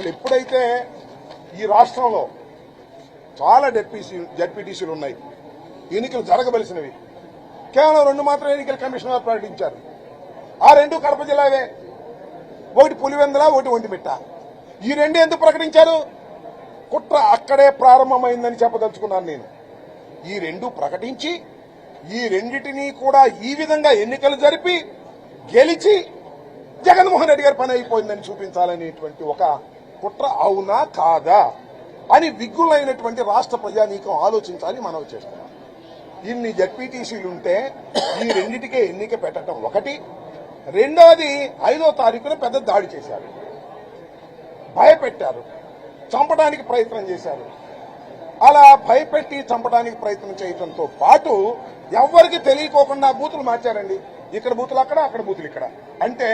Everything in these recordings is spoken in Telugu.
అసలు ఎప్పుడైతే ఈ రాష్ట్రంలో చాలా డెప్యూసీ జడ్పీటీసీలు ఉన్నాయి ఎన్నికలు జరగవలసినవి. కేవలం రెండు మాత్రం ఎన్నికల కమిషనర్ ప్రకటించారు. ఆ రెండు కడప జిల్లావే. ఒకటి పులివెందల ఒకటి ఒంటిమిట్ట. ఈ రెండు ఎందుకు ప్రకటించారు? కుట్ర అక్కడే ప్రారంభమైందని చెప్పదలుచుకున్నాను నేను. ఈ రెండు ప్రకటించి ఈ రెండింటినీ కూడా ఈ విధంగా ఎన్నికలు జరిపి గెలిచి జగన్మోహన్ రెడ్డి గారి పని అయిపోయిందని చూపించాలనేటువంటి ఒక కుట్ర అవునా కాదా అని విగ్గులైనటువంటి రాష్ట్ర ప్రజానీకం ఆలోచించాలని మనం చేస్తున్నాం ఇన్ని జడ్పీటీసీలుంటే ఈ రెండిటికే ఎన్నిక పెట్టడం ఒకటి. రెండవది ఐదో తారీఖున పెద్ద దాడి చేశారు. భయపెట్టారు. చంపడానికి ప్రయత్నం చేశారు. అలా భయపెట్టి చంపడానికి ప్రయత్నం చేయడంతో పాటు ఎవరికి తెలియకోకుండా బూతులు మార్చారండి. ఇక్కడ బూతులు అక్కడ అక్కడ బూతులు ఇక్కడ. అంటే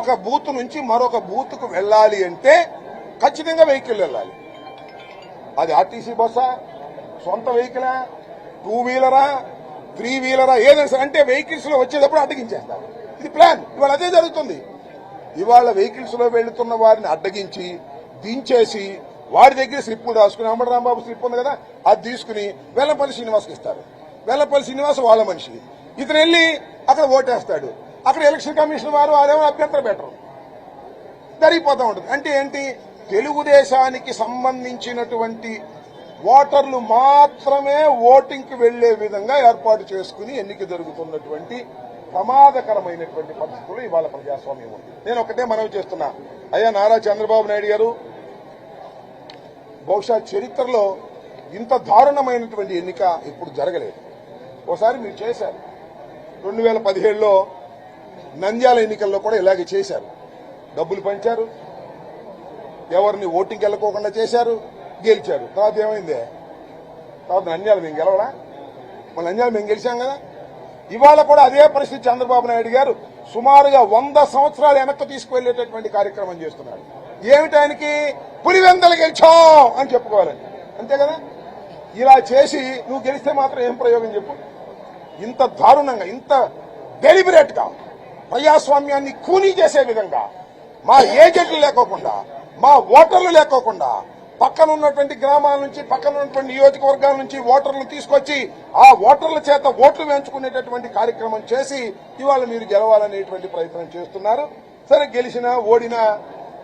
ఒక బూత్ నుంచి మరొక బూత్కు వెళ్ళాలి అంటే ఖచ్చితంగా వెహికల్ వెళ్ళాలి. అది ఆర్టీసీ బస్సా? సొంత వెహికలా? టూ వీలరా? త్రీ వీలరా? ఏదైనా సరే అంటే వెహికల్స్లో వచ్చేటప్పుడు అడ్డగించేస్తారు ఇది ప్లాన్. ఇవాళ అదే జరుగుతుంది. ఇవాళ వెహికల్స్లో వెళ్తున్న వారిని అడ్డగించి దించేసి వారి దగ్గర స్లిప్ రాసుకుని అమ్మడు రాంబాబు స్లిప్ ఉంది కదా అది తీసుకుని వెల్లపల్లి శ్రీనివాస్కి ఇస్తారు. వెల్లంపల్లి శ్రీనివాస్ వాళ్ళ మనిషి ఇతను వెళ్ళి అక్కడ ఓటేస్తాడు. అక్కడ ఎలక్షన్ కమిషన్ వారు వారేమో అభ్యంతరం పెట్టరు. జరిగిపోతూ ఉంటుంది. అంటే ఏంటి? తెలుగుదేశానికి సంబంధించినటువంటి ఓటర్లు మాత్రమే ఓటింగ్కి వెళ్ళే విధంగా ఏర్పాటు చేసుకుని ఎన్నిక జరుగుతున్నటువంటి ప్రమాదకరమైనటువంటి పరిస్థితులు ఇవాళ ప్రజాస్వామ్యం ఉంది. నేను ఒకటే మనవి చేస్తున్నా. అయ్యా నారా చంద్రబాబు నాయుడు గారు బహుశా చరిత్రలో ఇంత దారుణమైనటువంటి ఎన్నిక ఇప్పుడు జరగలేదు. ఒకసారి మీరు చేశారు. రెండు వేల పదిహేడులో నంద్యాల ఎన్నికల్లో కూడా ఇలాగే చేశారు. డబ్బులు పంచారు. ఎవరిని ఓటింగ్కి వెళ్ళకోకుండా చేశారు గెలిచారు. తర్వాత ఏమైంది? తర్వాత నంద్యాల మేము గెలవడా మన నంద్యాల మేము గెలిచాం కదా? ఇవాళ కూడా అదే పరిస్థితి చంద్రబాబు నాయుడు గారు సుమారుగా వంద సంవత్సరాలు వెనక్కి తీసుకువెళ్ళేటటువంటి కార్యక్రమం చేస్తున్నాడు ఏమిటి ఆయనకి? పులివెందలు గెలిచాం అని చెప్పుకోవాలండి. అంతే కదా? ఇలా చేసి నువ్వు గెలిస్తే మాత్రం ఏం ప్రయోగం చెప్పు? ఇంత దారుణంగా ఇంత డెలిబరేట్గా ప్రజాస్వామ్యాన్ని కూనీ చేసే విధంగా మా ఏజెంట్లు లేకోకుండా మా ఓటర్లు లేకోకుండా పక్కన ఉన్నటువంటి గ్రామాల నుంచి పక్కన ఉన్నటువంటి నియోజకవర్గాల నుంచి ఓటర్లు తీసుకొచ్చి ఆ ఓటర్ల చేత ఓట్లు వేయించుకునేటటువంటి కార్యక్రమం చేసి ఇవాళ మీరు గెలవాలనేటువంటి ప్రయత్నం చేస్తున్నారు. సరే గెలిచినా ఓడినా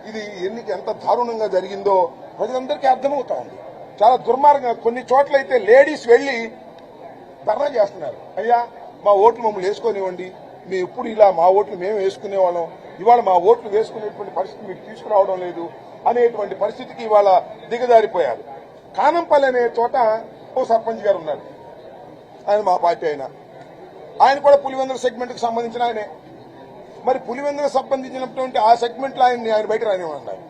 ఇది ఎన్ని ఎంత దారుణంగా జరిగిందో ప్రజలందరికీ అర్థమవుతా ఉంది చాలా దుర్మార్గంగా కొన్ని చోట్లయితే లేడీస్ వెళ్ళి ధర్నా చేస్తున్నారు. అయ్యా మా ఓట్లు మమ్మల్ని వేసుకోనివ్వండి మేము ఎప్పుడు ఇలా మా ఓట్లు మేము వేసుకునేవాళ్ళం. ఇవాళ మా ఓట్లు వేసుకునేటువంటి పరిస్థితి మీకు తీసుకురావడం లేదు అనేటువంటి పరిస్థితికి ఇవాళ దిగజారిపోయారు. కానంపల్లి అనే చోట ఓ సర్పంచ్ గారు ఉన్నారు. ఆయన మా పార్టీ ఆయన ఆయన కూడా పులివెందుల సెగ్మెంట్కి సంబంధించిన ఆయనే. మరి పులివెందుల సంబంధించినటువంటి ఆ సెగ్మెంట్లో ఆయన ఆయన బయట రానివ్వన్నారు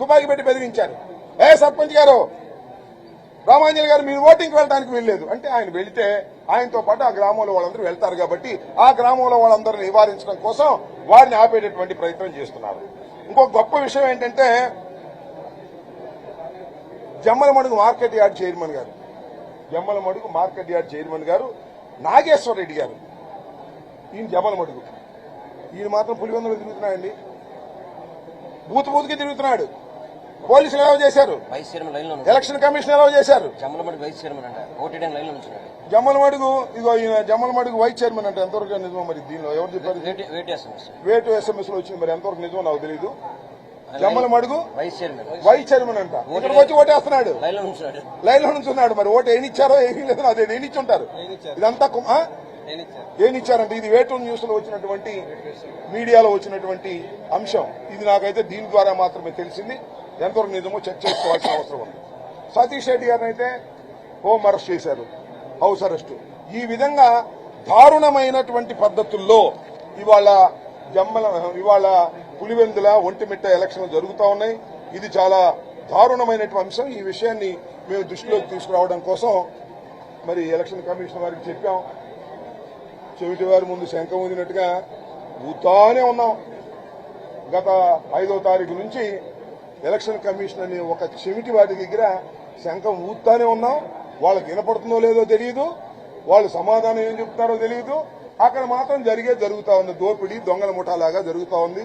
తుపాకీ పెట్టి బెదిరించారు. ఏ సర్పంచ్ గారు? రామాంజన్ గారు మీరు ఓటింగ్కి వెళ్ళడానికి వెళ్ళలేదు అంటే ఆయన వెళితే ఆయనతో పాటు ఆ గ్రామంలో వాళ్ళందరూ వెళ్తారు కాబట్టి ఆ గ్రామంలో వాళ్ళందరూ నివారించడం కోసం వారిని ఆపేటటువంటి ప్రయత్నం చేస్తున్నారు. ఇంకో గొప్ప విషయం ఏంటంటే జమ్మలమడుగు మార్కెట్ యార్డ్ చైర్మన్ గారు. జమ్మలమడుగు మార్కెట్ యార్డ్ చైర్మన్ గారు నాగేశ్వర రెడ్డి గారు. ఈయన జమ్మలమడుగు. ఈయన మాత్రం పులివెందులు తిరుగుతున్నాడండి. బూత్ బూత్కి తిరుగుతున్నాడు. పోలీసులు ఎలా చేశారు? వైస్ చైర్మన్ లైన్లో ఎలక్షన్ కమిషన్ ఎలా చేశారు? జమ్మలమడి వైస్ చైర్మన్ అంట. ఓటీడీ లైన్లో ఉంచున్నాడు జమ్మలమడుగు ఇదిగో ఈయన జమ్మలమడుగు వైస్ చైర్మన్ అంటే ఎంతవరకు నిజమో మరి దీనిలో? ఎవరు చెప్పారు? వేటి ఎస్ఎంఎస్లో వచ్చింది మరి ఎంతవరకు నిజమో నాకు తెలియదు Jammalamadugu vice chairman. Vice chairman అంట. ఇక్కడికి వచ్చి ఓటేస్తున్నాడు. లైన్లో ఉంచున్నాడు లైన్లో నుంచి ఉన్నాడు మరి. ఓటు ఏనిచ్చారో ఏమీ లేదు అదే ఏనిచ్చి ఉంటారు ఇదంతా? ఏనిచ్చారంటే ఇది వేటు న్యూస్లో వచ్చినటువంటి మీడియాలో వచ్చినటువంటి అంశం. ఇది నాకైతే దీని ద్వారా మాత్రమే తెలిసింది. ఎంతవరకు నిజమో చెక్ చేసుకోవాల్సిన అవసరం ఉంది. సతీష్ రెడ్డి గారిని అయితే హోమ్ అరెస్ట్ చేశారు. House arrest. ఈ విధంగా దారుణమైనటువంటి పద్ధతుల్లో ఇవాళ జమ్మల ఇవాళ పులివెందుల ఒంటిమిట్ట ఎలక్షన్లు జరుగుతూ ఉన్నాయి. ఇది చాలా దారుణమైనటువంటి అంశం. ఈ విషయాన్ని మేము దృష్టిలోకి తీసుకురావడం కోసం మరి ఎలక్షన్ కమిషన్ వారికి చెప్పాం. చెవిటి వారి ముందు శంఖం ఊదినట్టుగా ఊతానే ఉన్నాం. గత ఐదో తారీఖు నుంచి ఎలక్షన్ కమిషన్ అనే ఒక చెవిటి వాటి దగ్గర శంఖం ఊతానే ఉన్నాం. వాళ్ళకి వినపడుతుందో లేదో తెలియదు వాళ్ళు సమాధానం ఏం చెప్తారో తెలియదు అక్కడ మాత్రం జరిగే జరుగుతా ఉంది. దోపిడీ దొంగల ముఠాలాగా జరుగుతా ఉంది.